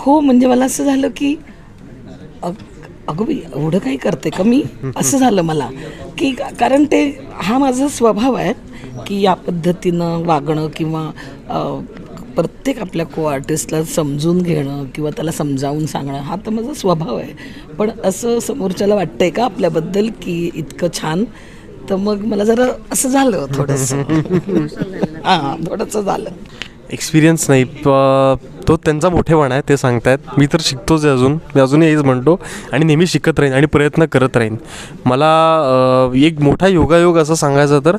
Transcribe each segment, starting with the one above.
हो म्हणजे मला असं झालं की अग- अगं बाई एवढं काही करते का मी? असं झालं मला. की कारण ते हा माझा स्वभाव आहे की या पद्धतीनं वागणं किंवा प्रत्येक आपल्या को आर्टिस्टला समजून घेणं किंवा त्याला समजावून सांगणं हा तर माझा स्वभाव आहे. पण असं समोरच्याला वाटतंय का आपल्याबद्दल की इतकं छान? तर मग मला जरा असं झालं थोडंसं. हां थोडंसं झालं. एक्सपिरियन्स नाही. तो त्यांचा मोठेपणा आहे ते सांगतायत. मी तर शिकतोच आहे अजून. मी अजूनही हेच म्हणतो. आणि नेहमी शिकत राहीन आणि प्रयत्न करत राहीन. मला एक मोठा योगायोग असं सांगायचं तर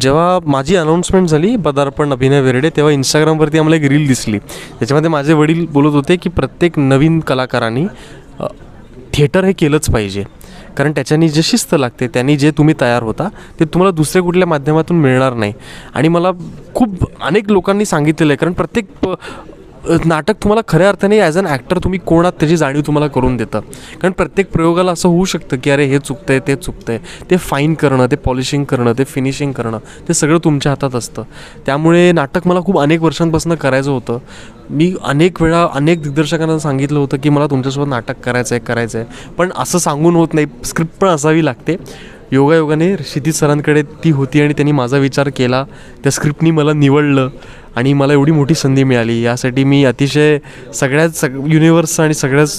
जेव्हा माझी अनाऊन्समेंट झाली पदार्पण अभिनय वेरडे तेव्हा इंस्टाग्रामवरती आम्हाला एक रील दिसली. त्याच्यामध्ये माझे वडील बोलत होते की प्रत्येक नवीन कलाकारांनी थिएटर हे केलंच पाहिजे. कारण त्याच्यानी जे शिस्त लागते त्यांनी जे तुम्ही तयार होता ते तुम्हाला दुसऱ्या कुठल्या माध्यमातून मिळणार नाही. आणि मला खूप अनेक लोकांनी सांगितलेलं आहे कारण प्रत्येक प- नाटक तुम्हाला खऱ्या अर्थाने ॲज अन ॲक्टर तुम्ही कोणात त्याची जाणीव तुम्हाला करून देतं. कारण प्रत्येक प्रयोगाला असं होऊ शकतं की अरे हे चुकतं आहे ते चुकतं आहे ते फाईन करणं ते पॉलिशिंग करणं ते फिनिशिंग करणं ते सगळं तुमच्या हातात असतं. त्यामुळे नाटक मला खूप अनेक वर्षांपासून करायचं होतं. मी अनेक वेळा अनेक दिग्दर्शकांना सांगितलं होतं की मला तुमच्यासोबत नाटक करायचं आहे करायचं आहे पण असं सांगून होत नाही. स्क्रिप्ट पण असावी लागते. योगायोगाने क्षितिज सरांकडे ती होती आणि त्यांनी माझा विचार केला. त्या स्क्रिप्टनी मला निवडलं. आणि मला एवढी मोठी संधी मिळाली. यासाठी मी अतिशय सगळ्याच सग युनिवर्स आणि सगळ्याच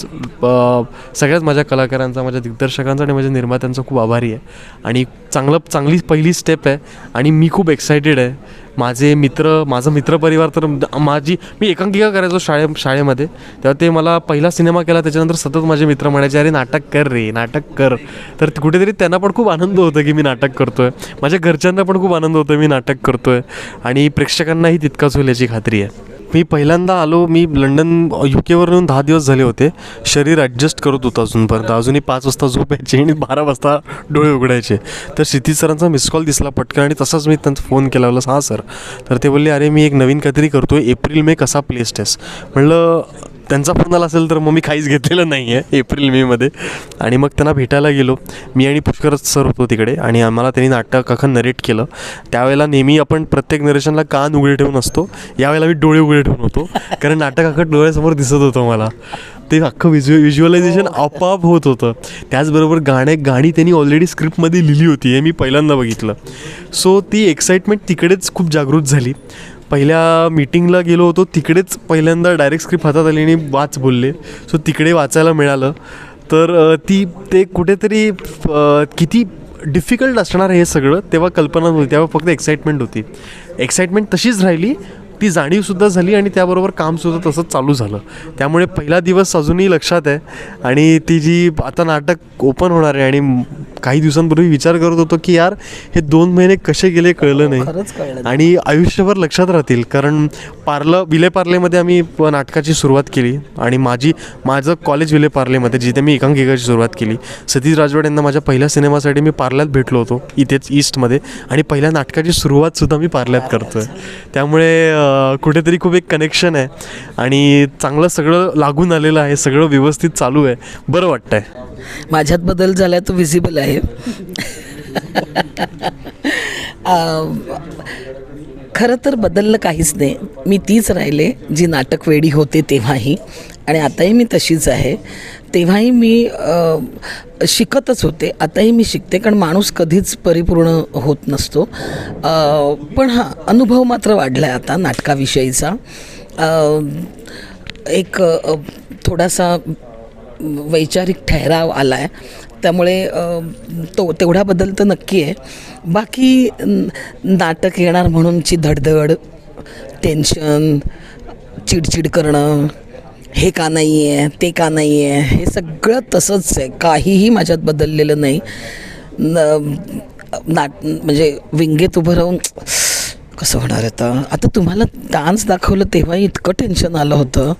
सगळ्याच माझ्या कलाकारांचा माझ्या दिग्दर्शकांचा आणि माझ्या निर्मात्यांचा खूप आभारी आहे. आणि चांगलं चांगली पहिली स्टेप आहे. आणि मी खूप एक्सायटेड आहे. माझे मित्र माझं मित्रपरिवार तर माझी मी एकांकिका करायचो शाळे शाळेमध्ये. तेव्हा ते मला पहिला सिनेमा केला त्याच्यानंतर सतत माझे मित्र म्हणायचे अरे नाटक कर रे नाटक कर. तर कुठेतरी त्यांना पण खूप आनंद होतो की मी नाटक करतो आहे माझ्या घरच्यांना पण खूप आनंद होतो मी नाटक करतो आहे आणि प्रेक्षकांनाही तितकं तितकाच होईल याची खात्री आहे. मी पहिल्यांदा आलो मी लंडन यू केवरून दहा दिवस झाले होते. शरीर ॲडजस्ट करत होतं अजूनपर्यंत. अजूनही पाच वाजता झोप यायची आणि बारा वाजता डोळे उघडायचे. तर क्षितिज सरांचा मिस कॉल दिसला पटकन आणि तसाच मी त्यांचा फोन केला होता हां सर तर ते बोलले अरे मी एक नवीन काहीतरी आहे एप्रिल मे कसा प्लेस टेस्ट म्हणलं त्यांचा फोन आला असेल तर मग मी काहीच घेतलेलं नाही आहे एप्रिल मेमध्ये आणि मग त्यांना भेटायला गेलो. मी आणि पुष्करच सर होतो तिकडे आणि आम्हाला त्यांनी नाटक अखंड नरेट केलं. त्यावेळेला नेहमी आपण प्रत्येक नरेशनला कान उघडे ठेवून असतो. यावेळेला मी डोळे उघडे ठेवून होतो. कारण नाटक अखं डोळ्यासमोर दिसत होतं मला. ते अख्खं विज्यु विज्युअलायझेशन आपोआप होत होतं. त्याचबरोबर गाणे गाणी त्यांनी ऑलरेडी स्क्रिप्टमध्ये लिहिली होती हे मी पहिल्यांदा बघितलं. सो ती एक्साइटमेंट तिकडेच खूप जागृत झाली. पहिल्या मीटिंगला गेलो होतो तिकडेच पहिल्यांदा डायरेक्ट स्क्रिप्ट हातात आली आणि वाच बोलले. सो तिकडे वाचायला मिळालं. तर ती ते कुठेतरी किती डिफिकल्ट असणार हे सगळं तेव्हा कल्पना नव्हती. तेव्हा फक्त एक्साइटमेंट होती. एक्साइटमेंट तशीच राहिली ती जाणीवसुद्धा झाली आणि त्याबरोबर कामसुद्धा तसंच चालू झालं. त्यामुळे पहिला दिवस अजूनही लक्षात आहे आणि ती जी आता नाटक ओपन होणार आहे आणि काही दिवसांपूर्वी विचार करत होतो की यार हे दोन महिने कसे गेले कळलं नाही. आणि आयुष्यभर लक्षात राहतील कारण पार्लं विले पार्लेमध्ये आम्ही प- नाटकाची सुरुवात केली आणि माझी माझं कॉलेज विले पार्लेमध्ये जिथे मी एकांकिकाची सुरुवात केली. सतीश राजवाड यांना माझ्या पहिल्या सिनेमासाठी मी पार्ल्यात भेटलो होतो इथेच ईस्टमध्ये. आणि पहिल्या नाटकाची सुरुवातसुद्धा मी पार्ल्यात करतो आहे त्यामुळे कुठेतरी खूप एक कनेक्शन आहे. आणि चांगलं सगळं लागून आलेलं आहे सगळं व्यवस्थित चालू आहे. बरं वाटतं आहे माझ्यात बदल झाला तो विजिबल आहे. खरं तर बदललं काहीच नाही. मी तीच राहिले जी नाटक वेडी होते तेव्हाही. आणि आताही मी तशीच आहे. तेव्हाही मी शिकतच होते. आताही मी शिकते कारण माणूस कधीच परिपूर्ण होत नसतो. पण हां अनुभव मात्र वाढला आहे आता नाटकाविषयीचा. एक थोडासा वैचारिक ठहराव आला आहे त्यामुळे तो तेवढा बदल तर नक्की आहे. बाकी नाटक येणार म्हणूनची धडधड टेन्शन चिडचिड करणं हे का नाही आहे ते का नाही आहे हे सगळं तसंच आहे. काहीही माझ्यात बदललेलं नाही. न नाट म्हणजे विंगेत उभं राहून कसं होणार आता? आता तुम्हाला डान्स दाखवलं तेव्हा इतकं टेन्शन आलं होतं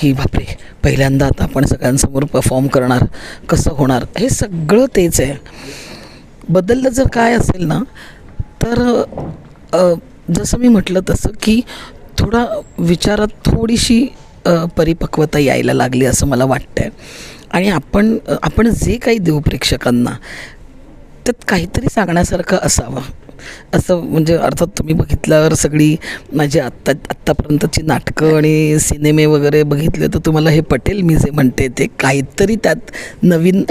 की बापरे पहिल्यांदा आता आपण सगळ्यांसमोर परफॉर्म करणार कसं होणार? हे सगळं तेच आहे. बदललं जर काय असेल ना तर जसं मी म्हटलं तसं की थोडा विचारात थोडीशी परिपक्वता यायला लागली असं मला वाटतं आहे आणि आपण आपण जे काही देऊ प्रेक्षकांना त्यात काहीतरी सांगण्यासारखं असावं. असं म्हणजे अर्थात तुम्ही बघितल्यावर सगळी माझी आत्ता आत्तापर्यंतची नाटकं आणि सिनेमे वगैरे बघितले तर तुम्हाला हे पटेल मी जे म्हणते ते काहीतरी त्यात नवीन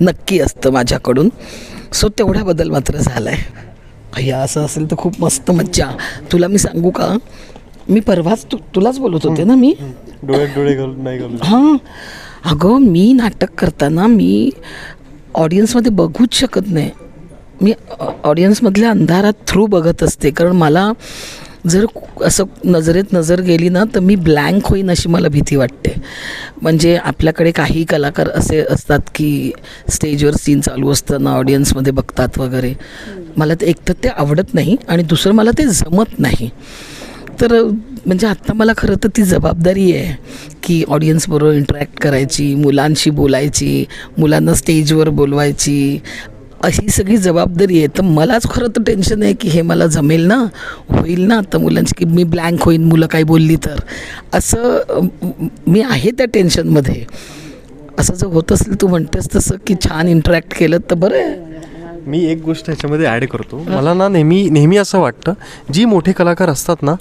नक्की असतं माझ्याकडून. सो तेवढा बदल मात्र झाला आहे अय्या असं असेल तर खूप मस्त मज्जा. तुला मी सांगू का? मी परवाच तू तुलाच बोलत होते ना मी? डोळ्यात डोळे घालून नाही घालून हां. अगं मी नाटक करताना मी ऑडियन्समध्ये बघूच शकत नाही. मी ऑडियन्समधल्या अंधारात थ्रू बघत असते. कारण मला जर असं नजरेत नजर गेली ना तर मी ब्लँक होईन अशी मला भीती वाटते. म्हणजे आपल्याकडे काही कलाकार असे असतात की स्टेजवर सीन चालू असताना ऑडियन्समध्ये बघतात वगैरे. मला ते एकतर ते आवडत नाही आणि दुसरं मला ते जमत नाही. तर म्हणजे आत्ता मला खरं तर ती जबाबदारी आहे की ऑडियन्सबरोबर इंटरॅक्ट करायची मुलांशी बोलायची मुलांना स्टेजवर बोलवायची. अशी सगळी जबाबदारी आहे. तर मलाच खरं तर टेन्शन आहे की हे मला जमेल ना? होईल ना? तर मुलांची की मी ब्लँक होईन मुलं काय बोलली तर. असं मी आहे त्या टेन्शनमध्ये असं जर होत असेल तू म्हणतेस तसं की छान इंटरॅक्ट केलं तर बरं आहे. मी एक गोष्ट ह्याच्यामध्ये ॲड करतो. मला ना नेहमी नेहमी असं वाटतं जी मोठे कलाकार असतात ना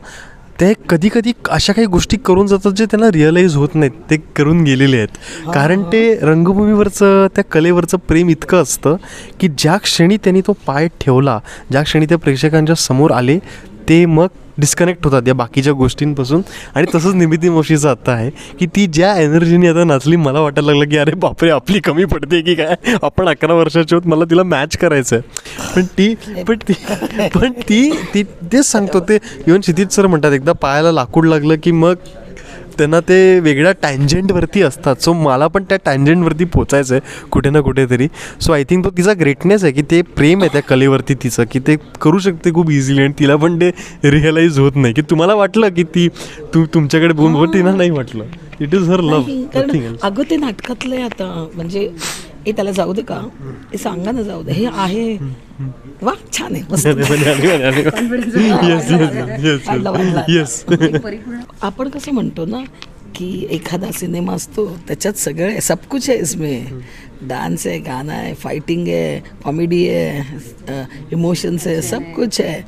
ते कधी कधी अशा काही गोष्टी करून जातात जे त्यांना रिअलाईज होत नाहीत. ते करून गेलेले आहेत. कारण ते रंगभूमीवरचं त्या कलेवरचं प्रेम इतकं असतं की ज्या क्षणी त्यांनी तो पाय ठेवला ज्या क्षणी त्या प्रेक्षकांच्या समोर आले ते मग डिस्कनेक्ट होतात या बाकीच्या गोष्टींपासून. आणि तसंच निमिती मोशीचं आता आहे की ती ज्या एनर्जीने आता नाचली मला वाटायला लागलं की अरे बापरे आपली कमी पडते की काय? आपण अकरा वर्षाची होत मला तिला मॅच करायचं आहे पण ती पण ती पण ती ती तेच सांगतो ते इवन क्षितिज सर म्हणतात एकदा पायाला लाकूड लागलं की मग त्यांना ते वेगळ्या टँजंटवरती असतात. सो मला पण त्या टँजंटवरती पोचायचं आहे कुठे ना कुठेतरी. सो आय थिंक तो तिचा ग्रेटनेस आहे की ते प्रेम आहे त्या कलेवरती तिचं की ते करू शकते खूप इझिली आणि तिला पण ते रिअलाईज होत नाही. की तुम्हाला वाटलं की ती तू तुमच्याकडे बघ तिला नाही वाटलं. इट इज हर लव्ह अगं ते नाटकातलं आहे आता. म्हणजे हे त्याला जाऊ दे का? हे सांगा ना जाऊ दे. हे आहे. वा छान आहे. मस्त. आपण कसं म्हणतो ना की एखादा सिनेमा असतो त्याच्यात सगळं आहे. सब कुछ है इसमें. डान्स आहे गाणं आहे फायटिंग आहे कॉमेडी आहे इमोशन्स आहे सब कुछ आहे.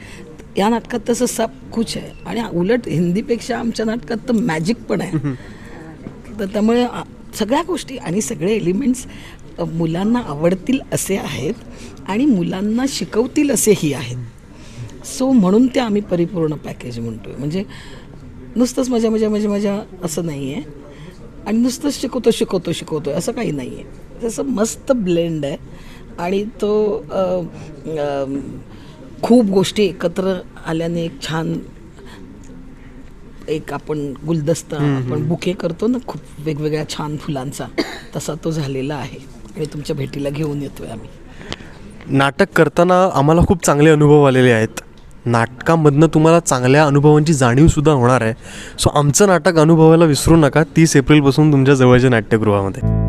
या नाटकात तसं सब कुछ आहे. आणि उलट हिंदीपेक्षा आमच्या नाटकात तर मॅजिक पण आहे. तर त्यामुळे सगळ्या गोष्टी आणि सगळे एलिमेंट्स मुलांना आवडतील असे आहेत आणि मुलांना शिकवतील असेही आहेत. सो म्हणून ते आम्ही परिपूर्ण पॅकेज म्हणतोय. म्हणजे नुसतंच मजा मजा मजा मजा असं नाही आहे आणि नुसतंच शिकवतो शिकवतो शिकवतो असं काही नाही आहे तसं मस्त ब्लेंड आहे आणि तो खूप गोष्टी एकत्र आल्याने एक छान एक आपण गुलदस्ता आपण बुके करतो ना खूप वेगवेगळ्या छान फुलांचा तसा तो झालेला आहे. हे तुमच्या भेटीला घेऊन येतोय आम्ही. नाटक करताना आम्हाला खूप चांगले अनुभव आलेले आहेत. नाटकामधनं तुम्हाला चांगल्या अनुभवांची जाणीवसुद्धा होणार आहे. सो आमचं नाटक अनुभवायला विसरू नका. तीस एप्रिलपासून तुमच्या जवळच्या नाट्यगृहामध्ये.